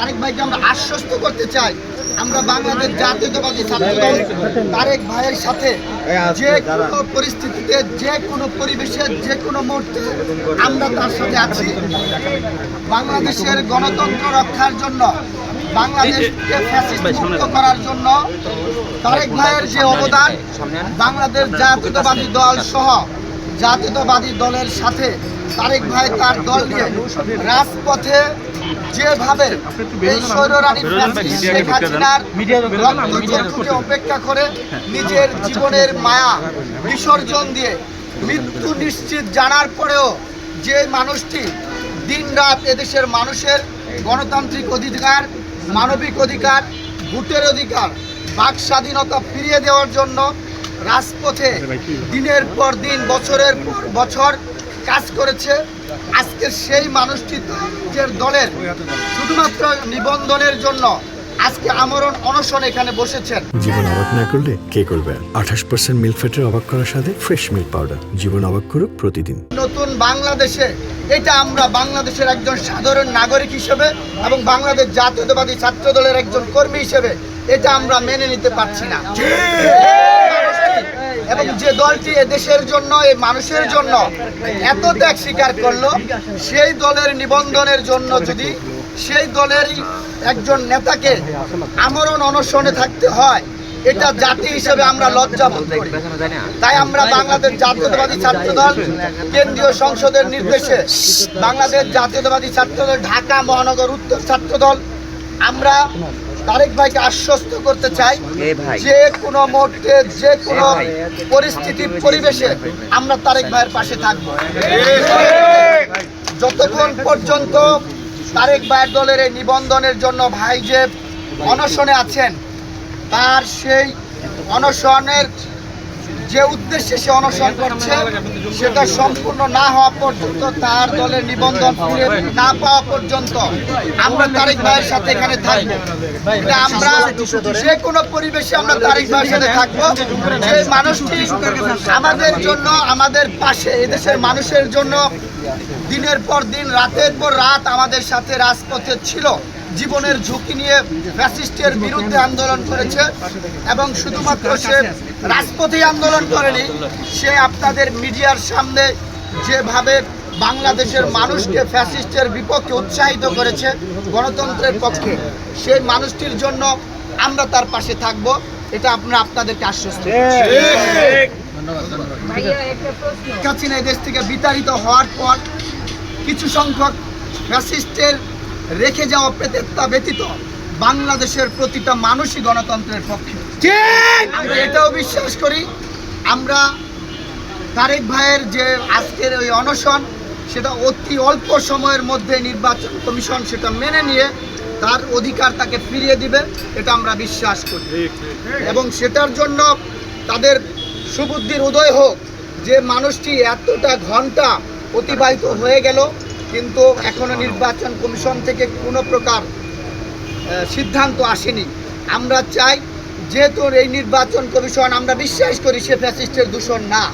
তারেক ভাইকে আমরা আশ্বস্ত করতে চাই। আমরা বাংলাদেশ জাতীয়তাবাদী ছাত্রদল তারেক ভাইয়ের সাথে যে কোনো পরিস্থিতিতে যে কোনো পরিবেশে যে কোনো মুহূর্তে আমরা তার সাথে আছি। বাংলাদেশের গণতন্ত্র রক্ষার জন্য বাংলাদেশকে ফ্যাসিস্ট মুক্ত করার জন্য তারেক ভাইয়ের যে অবদান বাংলাদেশ জাতীয়তাবাদী দল সহ জাতীয়তাবাদী দলের সাথে তারেক ভাই তার দল নিয়ে রাজপথে যেভাবে এই স্বৈররানী শেখ হাসিনার রক্তচক্ষুকে অপেক্ষা করে নিজের জীবনের মায়া বিসর্জন দিয়ে মৃত্যু নিশ্চিত জানার পরেও যে মানুষটি দিনরাত এদেশের মানুষের গণতান্ত্রিক অধিকার মানবিক অধিকার ভোটের অধিকার বাক স্বাধীনতা ফিরিয়ে দেওয়ার জন্য রাজপথে দিনের পর দিন বছরের পর বছর কাজ করেছে। আজকে সেই মানুষটি নিজের দলের শুধুমাত্র নিবন্ধনের জন্য আজকে আমরণ অনশন এখানে বসেছেন। জীবন অবাক না করলে কে করবে? আঠাশ পার্সেন্ট মিল্ক ফ্যাটের অবাক করার সাথে ফ্রেশ মিল্ক পাউডার জীবন অবাক করুক প্রতিদিন। নতুন বাংলাদেশে এটা আমরা বাংলাদেশের একজন সাধারণ নাগরিক হিসেবে এবং বাংলাদেশ জাতীয়তাবাদী ছাত্র দলের একজন কর্মী হিসেবে এটা আমরা মেনে নিতে পারছি না। যে দলটি দেশের জন্য এই মানুষের জন্য এত ত্যাগ স্বীকার করল, সেই দলের নিবন্ধনের জন্য যদি সেই দলেরই একজন নেতাকে আমরণ অনশনে থাকতে হয়, এটা জাতি হিসেবে আমরা লজ্জা করি। তাই আমরা বাংলাদেশ জাতীয়তাবাদী ছাত্রদল, কেন্দ্রীয় সংসদের নির্দেশে বাংলাদেশ জাতীয়তাবাদী ছাত্রদল, ঢাকা মহানগর উত্তর ছাত্রদল, আমরা তারেক ভাইকে আশ্বস্ত করতে চাই যে কোনো মুহূর্তে যে কোনো পরিস্থিতি পরিবেশে আমরা তারেক ভাইয়ের পাশে থাকব। যতক্ষণ পর্যন্ত তারেক ভাইয়ের দলের এই নিবন্ধনের জন্য ভাই যে অনশনে আছেন তার সেই অনশনের যে উদ্দেশ্যে সে অনশন করছে, সেটা সম্পূর্ণ না হওয়া পর্যন্ত তার দলের নিবন্ধন না পাওয়া পর্যন্ত আমরা তারেক ভাইয়ের সাথে এখানে থাকব। এটা আমরা যে কোনো পরিবেশে আমরা তারেক ভাইয়ের সাথে থাকব। যে মানুষটি আমাদের জন্য, আমাদের পাশে, এদেশের মানুষের জন্য দিনের পর দিন, রাতের পর রাত আমাদের সাথে রাজপথে ছিল। জীবনের ঝুঁকি নিয়ে ফ্যাসিস্টের বিরুদ্ধে আন্দোলন করেছে এবং শুধুমাত্র সে রাজপথেই আন্দোলন করেনি, সে আপনাদের মিডিয়ার সামনে যেভাবে বাংলাদেশের মানুষকে ফ্যাসিস্টের বিপক্ষে উৎসাহিত করেছে গণতন্ত্রের পক্ষে, সেই মানুষটির জন্য আমরা তার পাশে থাকব, এটা আমরা আপনাদেরকে আশ্বস্ত এই দেশ থেকে বিতাড়িত হওয়ার পর কিছু সংখ্যক ফ্যাসিস্টের রেখে যাওয়া প্রেতেত্তা ব্যতীত বাংলাদেশের প্রতিটা মানুষই গণতন্ত্রের পক্ষে। আমরা এটাও বিশ্বাস করি। আমরা তারেক ভাইয়ের যে আজকের ওই অনশন সেটা অতি অল্প সময়ের মধ্যে নির্বাচন কমিশন সেটা মেনে নিয়ে তার অধিকার তাকে ফিরিয়ে দিবে এটা আমরা বিশ্বাস করি। এবং সেটার জন্য তাদের সুবুদ্ধির উদয় হোক। যে মানুষটি এতটা ঘণ্টা অতিবাহিত হয়ে গেল কিন্তু এখনও নির্বাচন কমিশন থেকে কোনো প্রকার সিদ্ধান্ত আসেনি। আমরা চাই, যেহেতু এই নির্বাচন কমিশন আমরা বিশ্বাস করি সে ফ্যাসিস্টের দূষণ না।